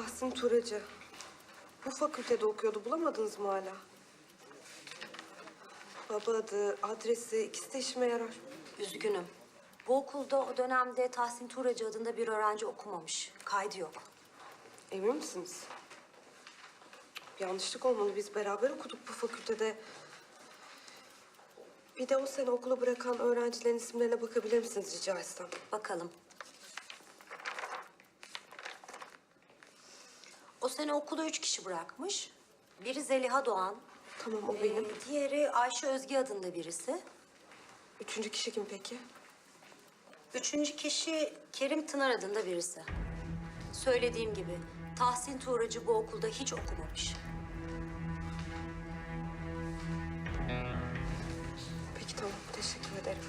Tahsin Turacı. Bu fakültede okuyordu. Bulamadınız mı hala? Baba adı, adresi ikisi de işime yarar. Üzgünüm. Bu okulda o dönemde Tahsin Tuğracı adında bir öğrenci okumamış. Kaydı yok. Emin misiniz? Bir yanlışlık olmalı. Biz beraber okuduk bu fakültede. Bir de o sene okulu bırakan öğrencilerin isimlerine bakabilir misiniz rica etsem? Bakalım. O sene okulu üç kişi bırakmış. Biri Zeliha Doğan, Tamam o benim. ee, diğeri Ayşe Özge adında birisi. Üçüncü kişi kim peki? Üçüncü kişi Kerim Tınar adında birisi. Söylediğim gibi Tahsin Tuğracı bu okulda hiç okumamış. Peki tamam. Teşekkür ederim.